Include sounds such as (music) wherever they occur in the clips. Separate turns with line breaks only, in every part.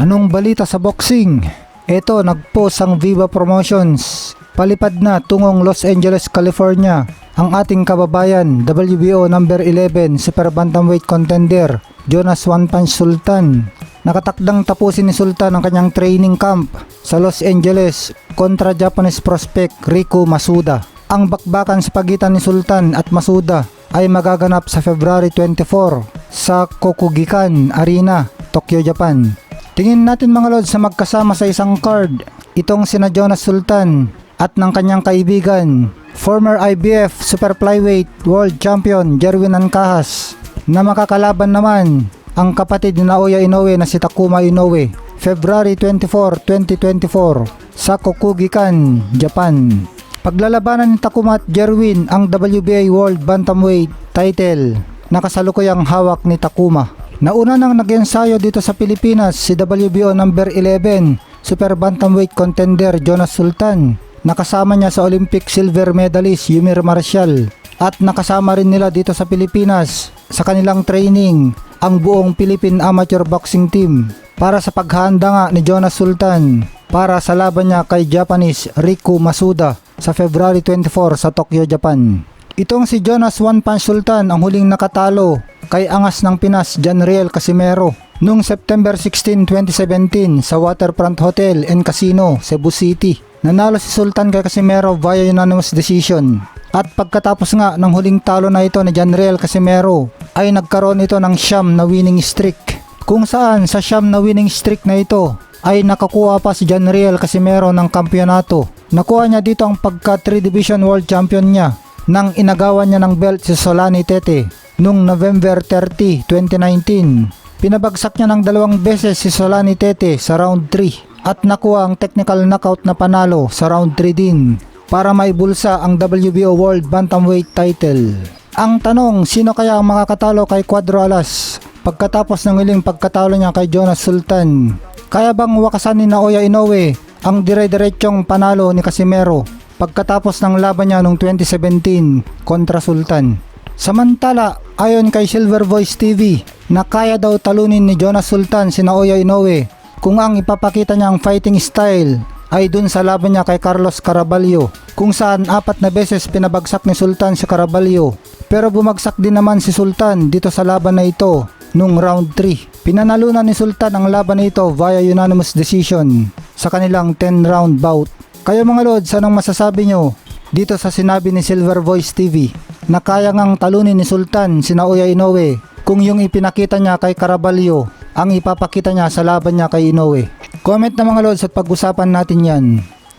Anong balita sa boxing? Eto, nagpost ang Viva Promotions. Palipad na tungong Los Angeles, California ang ating kababayan WBO number 11 super bantamweight contender Jonas One Punch Sultan. Nakatakdang tapusin ni Sultan ang kanyang training camp sa Los Angeles kontra Japanese prospect Riku Masuda. Ang bakbakan sa pagitan ni Sultan at Masuda ay magaganap sa February 24 sa Kokugikan Arena, Tokyo, Japan. Tingin natin mga lods na magkasama sa isang card itong sina Jonas Sultan at ng kanyang kaibigan, former IBF Super Flyweight World Champion Jerwin Ancahas na makakalaban naman ang kapatid ni Naoya Inoue na si Takuma Inoue February 24, 2024 sa Kokugikan, Japan. Paglalabanan ni Takuma at Jerwin ang WBA World Bantamweight title na kasalukuyang hawak ni Takuma. Nauna nang nag-ensayo dito sa Pilipinas si WBO number 11 Super Bantamweight contender Jonas Sultan. Nakasama niya sa Olympic silver medalist Yumir Marshall at nakasama rin nila dito sa Pilipinas sa kanilang training ang buong Philippine Amateur Boxing Team para sa paghahanda nga ni Jonas Sultan para sa laban niya kay Japanese Riku Masuda sa February 24 sa Tokyo, Japan. Itong si Jonas One Punch Sultan ang huling nakatalo kay angas ng Pinas Janriel Casimero noong September 16, 2017 sa Waterfront Hotel and Casino, Cebu City. Nanalo si Sultan kay Casimero via unanimous decision. At pagkatapos nga ng huling talo na ito ni Janriel Casimero ay nagkaroon ito ng siyam na winning streak. Kung saan sa siyam na winning streak na ito ay nakakuha pa si Janriel Casimero ng kampyonato. Nakuha niya dito ang pagka 3 Division World Champion niya nang inagawan niya ng belt si Solani Tete noong November 30, 2019. Pinabagsak niya ng dalawang beses si Solani Tete sa round 3 at nakuha ang technical knockout na panalo sa round 3 din para maibulsa ang WBO World Bantamweight title. Ang tanong, sino kaya ang makakatalo kay Cuadro Alas pagkatapos ng huling pagkatalo niya kay Jonas Sultan? Kaya bang wakasan ni Naoya Inoue ang dire-diretsyong panalo ni Casimero pagkatapos ng laban niya noong 2017 kontra Sultan? Samantala, ayon kay Silver Voice TV, na kaya daw talunin ni Jonas Sultan si Naoya Inoue kung ang ipapakita niyang fighting style ay dun sa laban niya kay Carlos Caraballo kung saan apat na beses pinabagsak ni Sultan si Caraballo pero bumagsak din naman si Sultan dito sa laban na ito nung round 3. Pinanalunan ni Sultan ang laban na ito via unanimous decision sa kanilang 10 round bout. Kayo mga lods, anong masasabi nyo dito sa sinabi ni Silver Voice TV na kaya ngang talunin ni Sultan si Naoya Inoue kung yung ipinakita niya kay Caraballo ang ipapakita niya sa laban niya kay Inoue. Comment na mga lods at pag-usapan natin yan.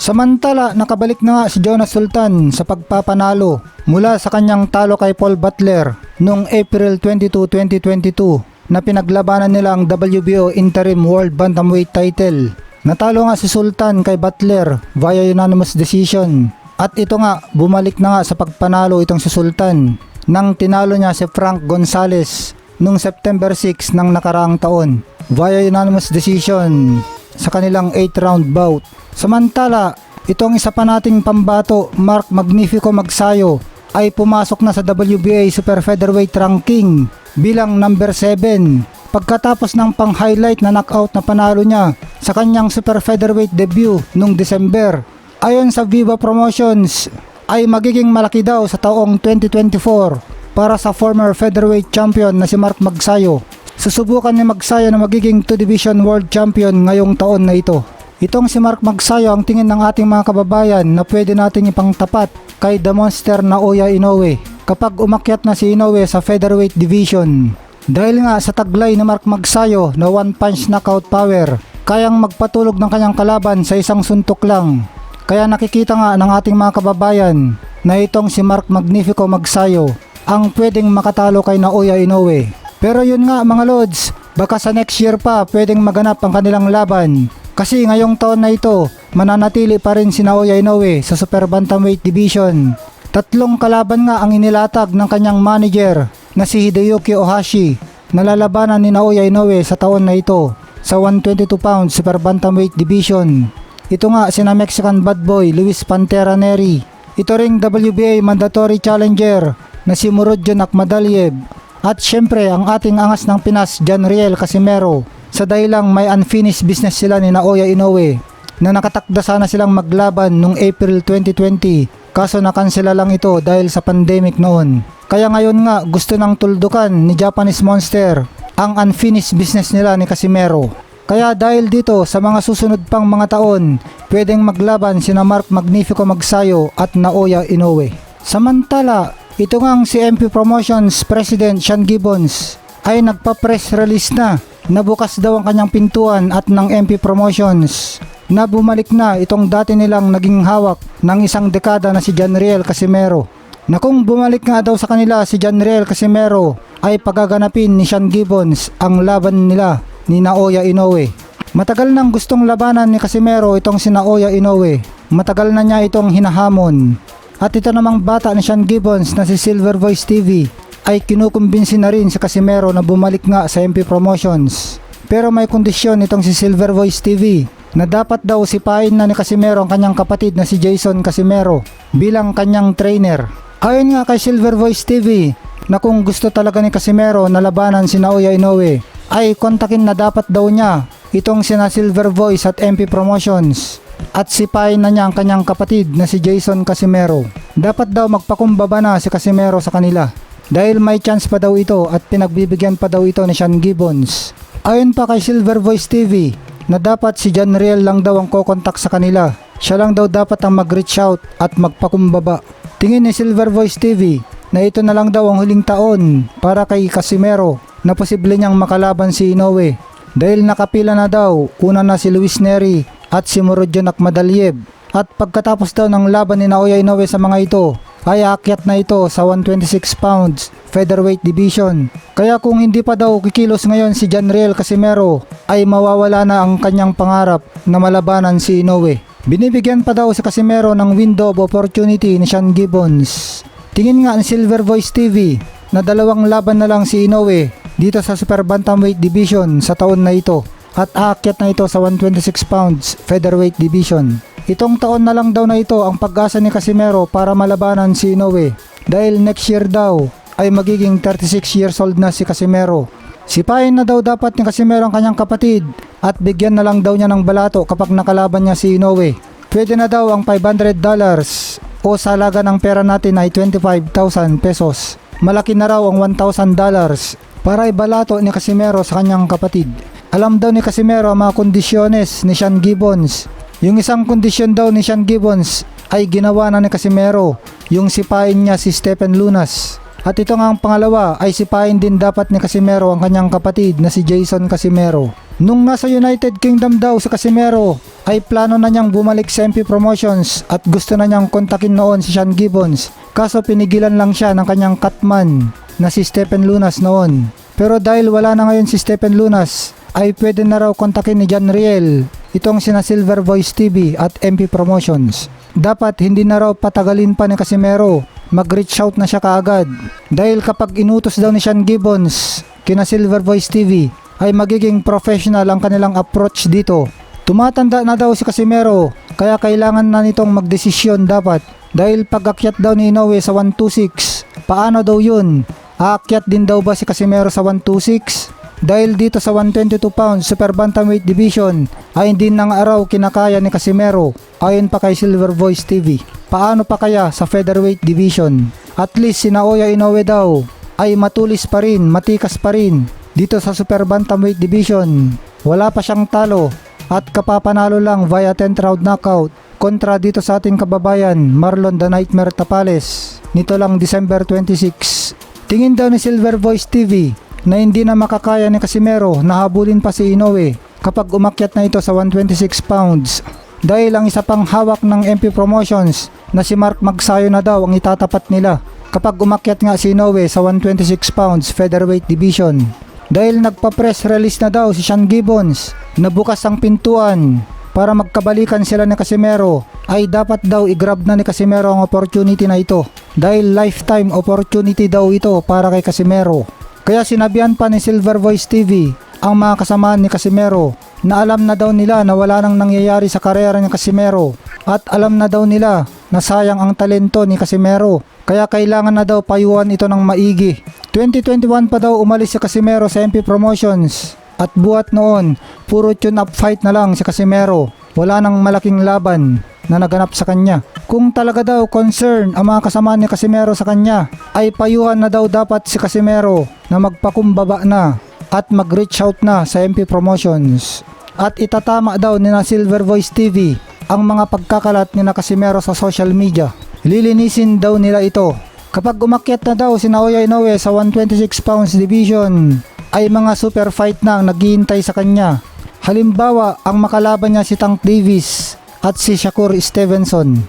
Samantala, nakabalik na nga si Jonas Sultan sa pagpapanalo mula sa kanyang talo kay Paul Butler noong April 22, 2022 na pinaglabanan nila ang WBO Interim World Bantamweight title. Natalo nga si Sultan kay Butler via unanimous decision. At ito nga, bumalik na nga sa pagpanalo itong si Sultan nang tinalo niya si Frank Gonzalez noong September 6 ng nakaraang taon via unanimous decision sa kanilang 8 round bout. Samantala, itong isa pa nating pambato, Mark Magnifico Magsayo, ay pumasok na sa WBA Super Featherweight ranking bilang number 7 pagkatapos ng pang-highlight na knockout na panalo niya sa kanyang Super Featherweight debut noong December. Ayon sa Viva Promotions, ay magiging malaki daw sa taong 2024 para sa former featherweight champion na si Mark Magsayo. Susubukan ni Magsayo na magiging 2 Division World Champion ngayong taon na ito. Itong si Mark Magsayo ang tingin ng ating mga kababayan na pwede nating ipangtapat kay The Monster na Oya Inoue kapag umakyat na si Inoue sa featherweight division. Dahil nga sa taglay ni Mark Magsayo na one punch knockout power, kayang magpatulog ng kanyang kalaban sa isang suntok lang. Kaya nakikita nga ng ating mga kababayan na itong si Mark Magnifico Magsayo ang pwedeng makatalo kay Naoya Inoue. Pero yun nga mga lods, baka sa next year pa pwedeng maganap ang kanilang laban. Kasi ngayong taon na ito, mananatili pa rin si Naoya Inoue sa Super Bantamweight Division. Tatlong kalaban nga ang inilatag ng kanyang manager na si Hideyuki Ohashi na lalabanan ni Naoya Inoue sa taon na ito sa 122 pounds Super Bantamweight Division. Ito nga sina Mexican bad boy Luis Pantera Neri. Ito ring WBA mandatory challenger na si Murodjon Akmadaliev. At syempre ang ating angas ng Pinas John Riel Casimero sa dahilang may unfinished business sila ni Naoya Inoue na nakatakda sana silang maglaban noong April 2020 kaso nakansela lang ito dahil sa pandemic noon. Kaya ngayon nga gusto nang tuldukan ni Japanese Monster ang unfinished business nila ni Casimero. Kaya dahil dito sa mga susunod pang mga taon, pwedeng maglaban sina Mark Magnifico Magsayo at Naoya Inoue. Samantala, ito ngang si MP Promotions President Sean Gibbons ay nagpa-press release na na bukas daw ang kanyang pintuan at ng MP Promotions na bumalik na itong dati nilang naging hawak ng isang dekada na si John Riel Casimero. Na kung bumalik nga daw sa kanila si John Riel Casimero ay pagaganapin ni Sean Gibbons ang laban nila ni Naoya Inoue. Matagal nang gustong labanan ni Casimero itong si Naoya Inoue. Matagal na niya itong hinahamon. At ito namang bata ni Sean Gibbons na si Silver Voice TV ay kinukumbinsi na rin si Casimero na bumalik nga sa MP Promotions. Pero may kondisyon itong si Silver Voice TV na dapat daw sipain na ni Casimero ang kanyang kapatid na si Jason Casimero bilang kanyang trainer. Ayon nga kay Silver Voice TV na kung gusto talaga ni Casimero na labanan si Naoya Inoue ay kontakin na dapat daw niya itong sina Silver Voice at MP Promotions at sipain na niya ang kanyang kapatid na si Jason Casimero. Dapat daw magpakumbaba na si Casimero sa kanila dahil may chance pa daw ito at pinagbibigyan pa daw ito ni Sean Gibbons. Ayon pa kay Silver Voice TV na dapat si John Riel lang daw ang kokontak sa kanila. Siya lang daw dapat ang mag-reach out at magpakumbaba. Tingin ni Silver Voice TV na ito na lang daw ang huling taon para kay Casimero na posible niyang makalaban si Inoue. Dahil nakapila na daw, una na si Luis Neri at si Murodjon Akmadaliev. At pagkatapos daw ng laban ni Naoya Inoue sa mga ito, ay aakyat na ito sa 126 pounds featherweight division. Kaya kung hindi pa daw kikilos ngayon si John Riel Casimero, ay mawawala na ang kanyang pangarap na malabanan si Inoue. Binibigyan pa daw si Casimero ng window of opportunity ni Sean Gibbons. Tingin nga ni Silver Voice TV na dalawang laban na lang si Inoue dito sa Super Bantamweight Division sa taon na ito at aakyat na ito sa 126 pounds featherweight division. Itong taon na lang daw na ito ang pag-asa ni Casimero para malabanan si Inoue dahil next year daw ay magiging 36 years old na si Casimero. Sipain na daw dapat ni Casimero ang kanyang kapatid at bigyan na lang daw niya ng balato kapag nakalaban niya si Inoue. Pwede na daw ang 500 dollars o sa halaga ng pera natin ay 25,000 pesos. Malaki na raw ang 1,000 dollars para ibalato ni Casimero sa kanyang kapatid. Alam daw ni Casimero ang mga kondisyones ni Sean Gibbons. Yung isang kondisyon daw ni Sean Gibbons ay ginawa na ni Casimero, yung sipain niya si Stephen Lunas. At ito nga ang pangalawa ay sipain din dapat ni Casimero ang kanyang kapatid na si Jason Casimero. Nung nasa United Kingdom daw si Casimero ay plano na niyang bumalik sa MP Promotions at gusto na niyang kontakin noon si Sean Gibbons kaso pinigilan lang siya ng kanyang cutman na si Stephen Lunas noon. Pero dahil wala na ngayon si Stephen Lunas ay pwede na raw kontakin ni John Riel itong sina Silver Voice TV at MP Promotions. Dapat hindi na raw patagalin pa ni Casimero mag-reach out na siya kaagad. Dahil kapag inutos daw ni Sean Gibbons kina Silver Voice TV ay magiging professional ang kanilang approach dito. Tumatanda na daw si Casimero kaya kailangan na nitong magdesisyon dapat dahil pag-akyat daw ni Inoue sa 126 paano daw yun? Aakyat din daw ba si Casimero sa 126? Dahil dito sa 122 pounds Super Bantamweight Division ay hindi nang araw kinakaya ni Casimero ayon pa kay Silver Voice TV. Paano pa kaya sa Featherweight Division? At least si Naoya Inoue daw ay matulis pa rin, matikas pa rin dito sa Super Bantamweight Division. Wala pa siyang talo at kapapanalo lang via 10th round knockout kontra dito sa ating kababayan Marlon the Nightmare Tapales nito lang December 26. Tingin daw ni Silver Voice TV na hindi na makakaya ni Casimero na habulin pa si Inoue kapag umakyat na ito sa 126 pounds. Dahil ang isa pang hawak ng MP Promotions na si Mark Magsayo na daw ang itatapat nila kapag umakyat nga si Inoue sa 126 pounds featherweight division. Dahil nagpa-press release na daw si Sean Gibbons na bukas ang pintuan para magkabalikan sila ni Casimero ay dapat daw i-grab na ni Casimero ang opportunity na ito dahil lifetime opportunity daw ito para kay Casimero. Kaya sinabihan pa ni Silver Voice TV ang mga kasamaan ni Casimero na alam na daw nila na wala nang nangyayari sa karera ni Casimero at alam na daw nila na sayang ang talento ni Casimero kaya kailangan na daw payuhan ito ng maigi. 2021 pa daw umalis si Casimero sa MP Promotions At buhat noon, puro tune up fight na lang si Casimero. Wala nang malaking laban na naganap sa kanya. Kung talaga daw concern ang mga kasama ni Casimero sa kanya, ay payuhan na daw dapat si Casimero na magpakumbaba na at mag-reach out na sa MP Promotions. At itatama daw ni na Silver Voice TV ang mga pagkakalat ni na Casimero sa social media. Lilinisin daw nila ito. Kapag umakyat na daw si Naoya Inoue sa 126 pounds division, ay mga super fight na ang naghihintay sa kanya. Halimbawa, ang makalaban niya si Tank Davis at si Shakur Stevenson.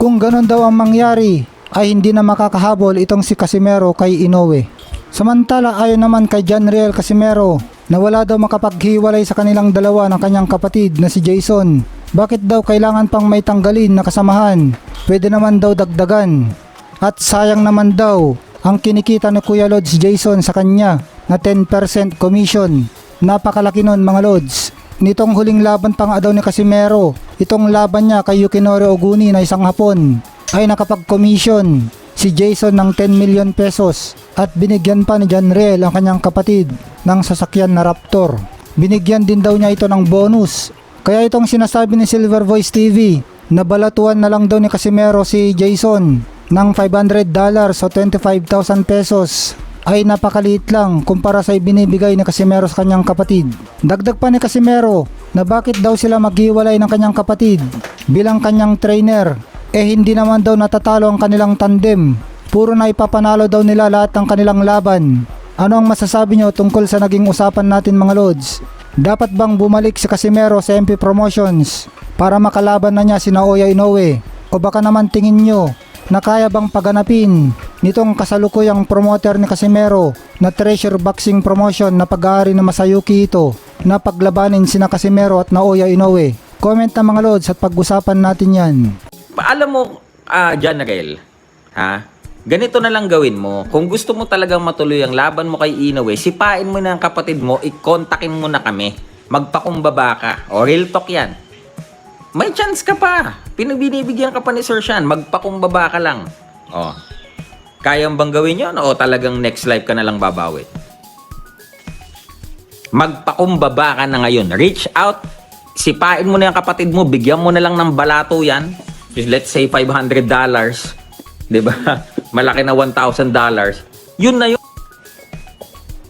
Kung ganon daw ang mangyari, ay hindi na makakahabol itong si Casimero kay Inoue. Samantala ayon naman kay John Riel Casimero na wala daw makapaghiwalay sa kanilang dalawa ng kanyang kapatid na si Jason. Bakit daw kailangan pang may tanggalin na kasamahan? Pwede naman daw dagdagan. At sayang naman daw ang kinikita ni Kuya Lods Jason sa kanya na 10% commission. Napakalaki nun mga Lods. Nitong huling laban pa nga daw ni Casimero, itong laban niya kay Yukinori Oguni na isang hapon ay nakapag-commission si Jason ng 10 million pesos at binigyan pa ni John Riel ang kanyang kapatid ng sasakyan na Raptor. Binigyan din daw niya ito ng bonus. Kaya itong sinasabi ni Silver Voice TV, nabalatuan na lang daw ni Casimero si Jason ng 500 dollars o 25,000 pesos ay napakaliit lang kumpara sa ibinibigay ni Casimero sa kanyang kapatid. Dagdag pa ni Casimero na bakit daw sila maghiwalay ng kanyang kapatid bilang kanyang trainer eh hindi naman daw natatalo ang kanilang tandem. Puro na ipapanalo daw nila lahat ng kanilang laban. Ano ang masasabi nyo tungkol sa naging usapan natin mga Lods? Dapat bang bumalik si Casimero sa MP Promotions para makalaban na niya si Naoya Inoue? O baka naman tingin nyo na kaya bang paganapin nitong kasalukuyang promoter ni Casimero na Treasure Boxing Promotion na pag-aari ng Masayuki ito na paglabanin sina Casimero at Naoya Inoue? Comment na mga Lods at pag-usapan natin yan.
Alam mo, ah, Janarel, ha? Ganito na lang gawin mo. Kung gusto mo talagang matuloy ang laban mo kay Inoue, sipain mo na ang kapatid mo, i-contactin mo na kami. Magpakumbaba ka. O real talk yan. May chance ka pa. Pinagbinibigyan ka pa ni Sir Sean. Magpakumbaba ka lang. O. Kayang bang gawin yun? O talagang next life ka na lang babawi? Magpakumbaba ka na ngayon. Reach out. Sipain mo na yung kapatid mo. Bigyan mo na lang ng balato yan. Let's say $500. 'Di ba? (laughs) Malaki na $1,000. Yun na yun.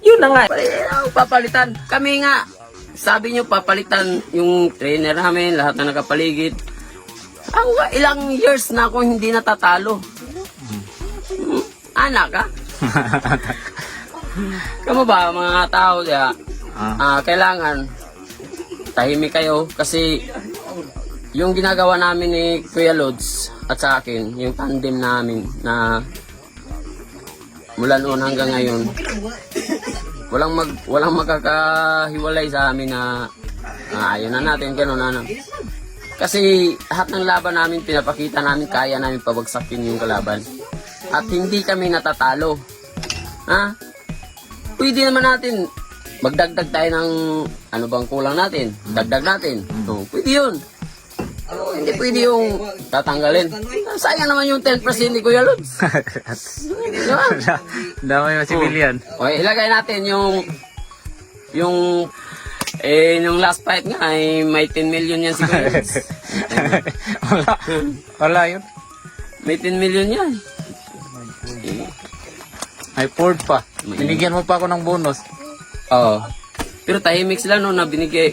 Yun na nga.
Palitan, papalitan. Kami nga, sabi nyo papalitan yung trainer namin, lahat na nakapaligid. Ako nga, ilang years na ako hindi natatalo. Hmm, Anak (laughs) ka? Kamu ba, mga tao, kaya, ah, kailangan tahimik kayo kasi yung ginagawa namin ni Kuya Lods at sa akin, yung tandem namin na mula noon hanggang ngayon, walang mag walang magkakahiwalay sa amin na ah, ayaw na natin ganun ano. Kasi lahat ng laban namin pinapakita namin kaya namin pabagsakin yung kalaban. At hindi kami natatalo. Ha? Pwede naman natin magdagdag tayo ng ano bang kulang natin? Dagdag natin. So, pwede yun. Hindi pwede yung tatanggalin. Sayang naman yung 10% ni Kuya Lods. (laughs) Di ba?
Damay mo civilian.
Okay, ilagay natin yung yung eh nung last fight nga ay may 10 million yan si Kuya. Lods. (laughs)
wala. Wala yun.
may 10 million yan.
May Ford pa. Binigyan mo pa ako ng bonus.
Oo. Pero tahimik sila no na binigay